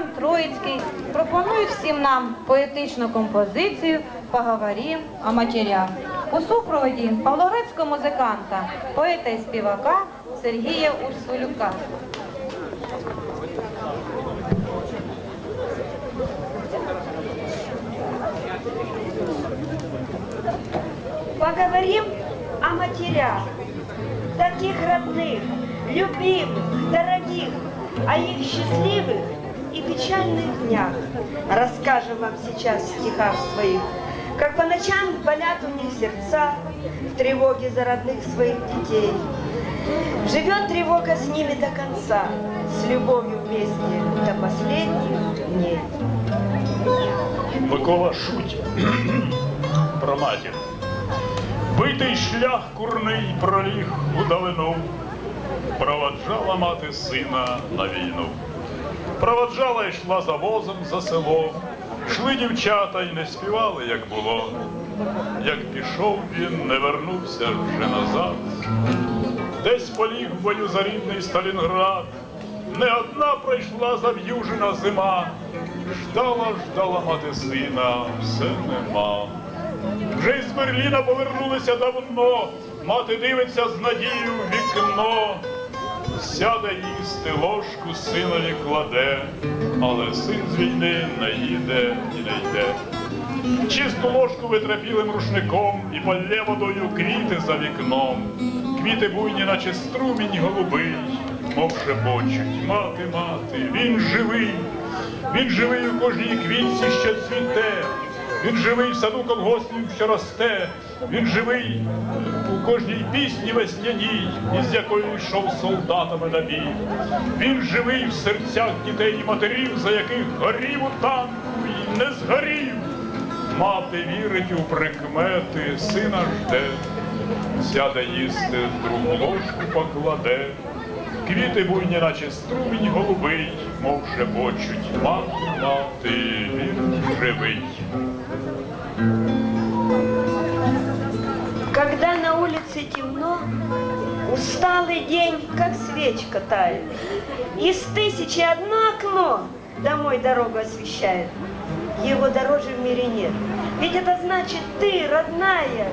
Степан Троїцький пропонують всім нам поетичну композицію Поговорим о матерях у супроводі павлоградського музиканта, поета і співака Сергія Урсулюка. Поговорим о матерях, таких родных, любимых, дорогих, о их счастливых и печальных днях. Расскажем вам сейчас в стихах своих, как по ночам болят у них сердца в тревоге за родных своих детей. Живет тревога с ними до конца, с любовью вместе до последних дней. Микола Шуть про матір. Битий шлях курний проліг у давину, проводжала мати сина на війну. Проводжала йшла за возом за село. Шли дівчата й не співали, як було. Як пішов він, не вернувся вже назад. Десь поліг в бою за рідний Сталінград. Не одна пройшла зав'южена зима. Ждала, ждала мати сина, все нема. Вже із Берліна повернулися давно. Мати дивиться з надією в вікно. Сяде їсти, ложку синові кладе, але син з війни не їде і не йде. Чисту ложку витрапілим рушником і полє водою квіти за вікном. Квіти буйні, наче струмінь голубий, мов шепочуть, мати, мати, він живий, він живий у кожній квітці, що цвіте, він живий в саду колгоспів, що росте, він живий у кожній пісні весняній, із якою йшов солдатами на бій. Він живий в серцях дітей і матерів, за яких горів у танку і не згорів. Мати вірить у прикмети, сина жде, сяде їсти, другу ложку покладе. Квіти буйні, наче струмінь голубий, мов шепочуть, мати, мати, він живий. Когда на улице темно, усталый день, как свечка тает. Из тысячи одно окно домой дорогу освещает. Его дороже в мире нет. Ведь это значит ты, родная,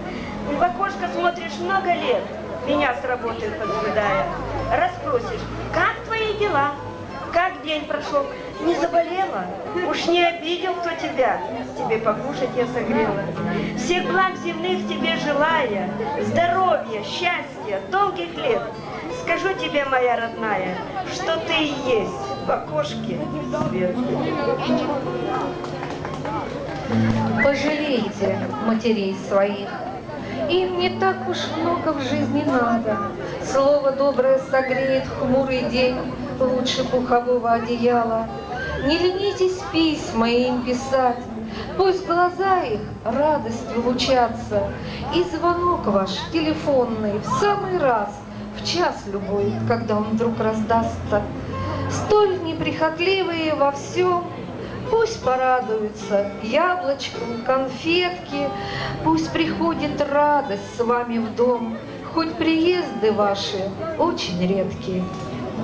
в окошко смотришь много лет, меня с работы поджидая. Расспросишь, как твои дела? Как день прошел? Не заболела? Уж не обидел кто тебя? Тебе покушать я согрела. Всех благ земных тебе желая, здоровья, счастья, долгих лет. Скажу тебе, моя родная, что ты и есть в окошке свет. Пожалейте матерей своих. Им не так уж много в жизни надо. Слово доброе согреет хмурый день лучше пухового одеяла. Не ленитесь письма им писать, Пусть глаза их радостью лучатся, И звонок ваш телефонный в самый раз, В час любой, когда он вдруг раздастся. Столь неприхотливые во всем, Пусть порадуются яблочку, конфетки, Пусть приходит радость с вами в дом, Хоть приезды ваши очень редкие.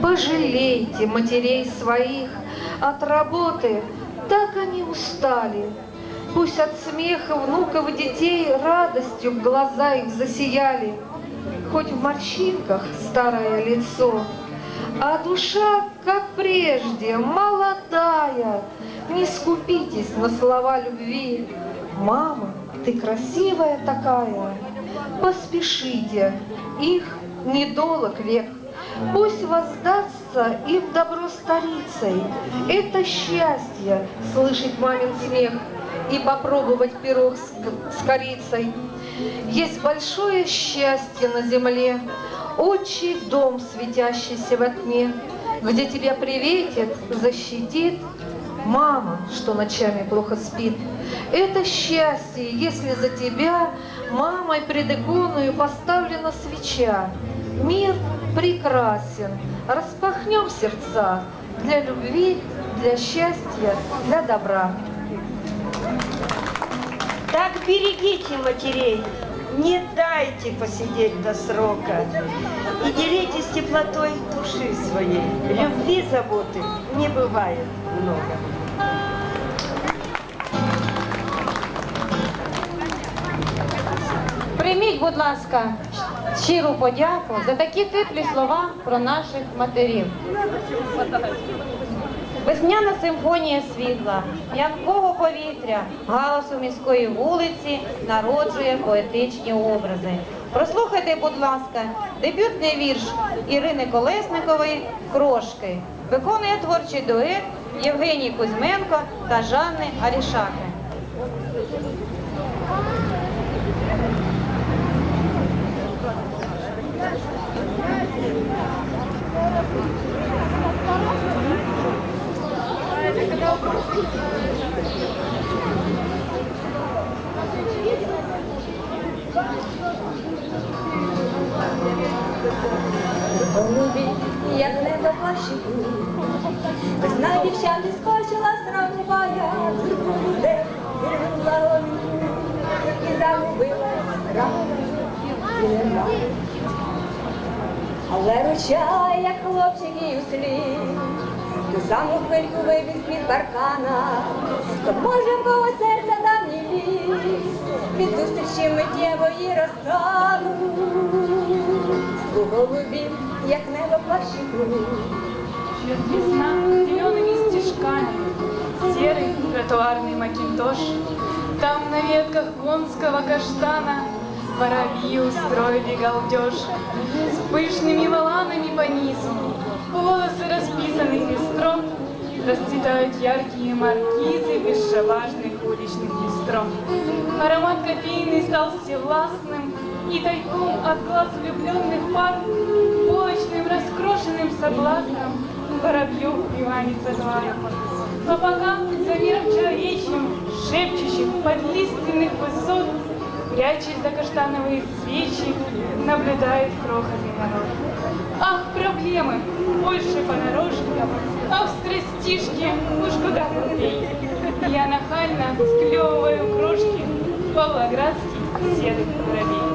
Пожалейте матерей своих от работы, так они устали. Пусть от смеха внуков и детей радостью в глаза их засияли, Хоть в морщинках старое лицо, а душа, как прежде, молодая. Не скупитесь на слова любви. Мама, ты красивая такая. Поспешите, их недолг век. Пусть воздастся им добро старицей. Это счастье слышать мамин смех и попробовать пирог с, корицей. Есть большое счастье на земле, отчий дом, светящийся во тьме, где тебя приветит, защитит мама, что ночами плохо спит. Это счастье, если за тебя мамой пред иконою поставлена свеча. Мир прекрасен, распахнем сердца для любви, для счастья, для добра. Так берегите матерей, Не дайте посидеть до срока. И делитесь теплотой души своей. Любви, заботы не бывает много. Прийміть, будь ласка, щиру подяку за такі теплі слова про наших матерів. Весняна симфонія світла, п'янкого повітря, галасу міської вулиці народжує поетичні образи. Прослухайте, будь ласка, дебютний вірш Ірини Колесникової Крошки. Виконує творчий дует Євгеній Кузьменко та Жанни Алішаки. не заплачу. Знай, дівчата скочила строкова я, цирку людей вірнула мені і загубила рано. Але ручає хлопчик її услід, ту саму хвильку вивіз від паркана, то може бо від зустрічі миттєвої розстану. У голубі, як небо плащику, Шьет весна зелеными стежками, Серый тротуарный макинтош. Там на ветках конского каштана Воробьи устроили галдеж С пышными воланами по низу, Волосы расписаны пестром, Расцветают яркие маркизы Бесшабашных уличных бистро. Аромат кофейный стал всевластным, И тайком от глаз влюбленных пар Булочным раскрошенным соблазном Воробьев диванится двор. А пока за миром человечьим, Шепчущих под лиственных высот, Прячась за каштановые свечи, Наблюдает крохотный народ. Ах, проблемы, больше понарошку, Ах, страстишки, уж куда глупей. Я нахально склевываю крошки Павлоградский серый воробей.